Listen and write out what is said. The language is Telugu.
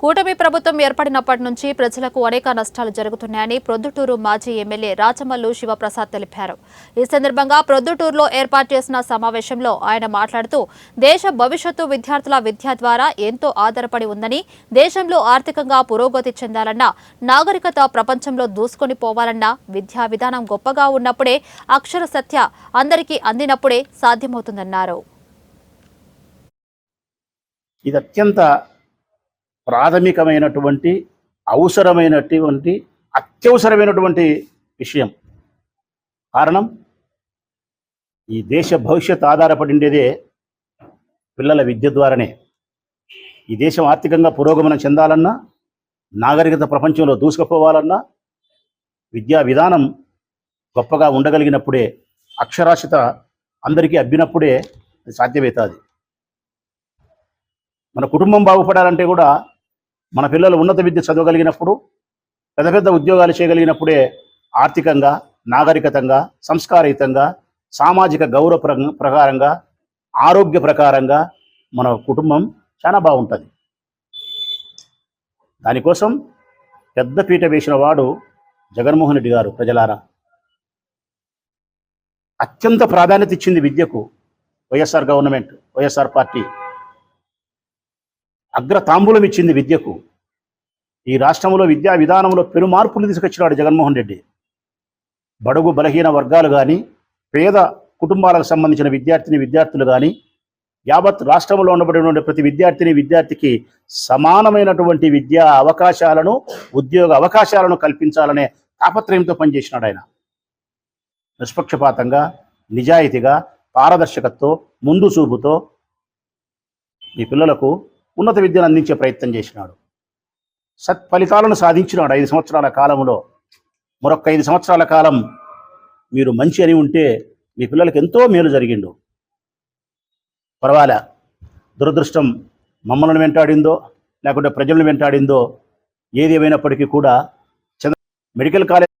కూటమి ప్రభుత్వం ఏర్పడినప్పటి నుంచి ప్రజలకు అనేక నష్టాలు జరుగుతున్నాయని ప్రొద్దుటూరు మాజీ ఎమ్మెల్యే రాచమల్లు శివప్రసాద్ తెలిపారు. ఈ సందర్భంగా ప్రొద్దుటూరులో ఏర్పాటు చేసిన సమావేశంలో ఆయన మాట్లాడుతూ దేశ భవిష్యత్తు విద్యార్థుల విద్య ద్వారా ఎంతో ఆధారపడి ఉందని దేశంలో ఆర్థికంగా పురోగతి చెందాలన్నా నాగరికత ప్రపంచంలో దూసుకొని పోవాలన్నా విద్యా విధానం గొప్పగా ఉన్నప్పుడే అక్షర సత్య అందరికీ అందినప్పుడే సాధ్యమవుతుందన్నారు. ఇది అత్యంత ప్రాథమికమైనటువంటి అవసరమైనటువంటి అత్యవసరమైనటువంటి విషయం. కారణం ఈ దేశ భవిష్యత్ ఆధారపడిండేదే పిల్లల విద్య ద్వారానే. ఈ దేశం ఆర్థికంగా పురోగమనం చెందాలన్నా నాగరికత ప్రపంచంలో దూసుకుపోవాలన్నా విద్యా విధానం గొప్పగా ఉండగలిగినప్పుడే అక్షరాస్యత అందరికీ అబ్బినప్పుడే సాధ్యమవుతుంది. మన కుటుంబం బాగుపడాలంటే కూడా మన పిల్లలు ఉన్నత విద్య చదవగలిగినప్పుడు పెద్ద పెద్ద ఉద్యోగాలు చేయగలిగినప్పుడే ఆర్థికంగా నాగరికతంగా సంస్కారయుతంగా సామాజిక గౌరవ ప్ర- ప్రకారంగా ఆరోగ్య ప్రకారంగా మన కుటుంబం చాలా బాగుంటుంది. దానికోసం పెద్ద పీట వేసిన వాడు జగన్మోహన్ రెడ్డి గారు ప్రజలారా. అత్యంత ప్రాధాన్యత ఇచ్చింది విద్యకు వైఎస్ఆర్ గవర్నమెంట్ వైఎస్ఆర్ పార్టీ అగ్ర తాంబూలం ఇచ్చింది విద్యకు. ఈ రాష్ట్రంలో విద్యా విధానంలో పెను మార్పులు తీసుకొచ్చినాడు జగన్మోహన్ రెడ్డి. బడుగు బలహీన వర్గాలు కానీ పేద కుటుంబాలకు సంబంధించిన విద్యార్థిని విద్యార్థులు కానీ యావత్ రాష్ట్రంలో ఉండబడినటువంటి ప్రతి విద్యార్థిని విద్యార్థికి సమానమైనటువంటి విద్యా అవకాశాలను ఉద్యోగ అవకాశాలను కల్పించాలనే తాపత్రయంతో పనిచేసినాడు ఆయన. నిష్పక్షపాతంగా నిజాయితీగా పారదర్శకతతో ముందు చూపుతో మీ పిల్లలకు ఉన్నత విద్యను అందించే ప్రయత్నం చేసినాడు. సత్ఫలితాలను సాధించినాడు ఐదు సంవత్సరాల కాలంలో. మరొక ఐదు సంవత్సరాల కాలం మీరు మంచి అని ఉంటే మీ పిల్లలకు ఎంతో మేలు జరిగిండు. పర్వాలే. దురదృష్టం మమ్మల్ని వెంటాడిందో లేకుంటే ప్రజలను వెంటాడిందో ఏది ఏమైనప్పటికీ కూడా చంద్ర మెడికల్ కాలేజ్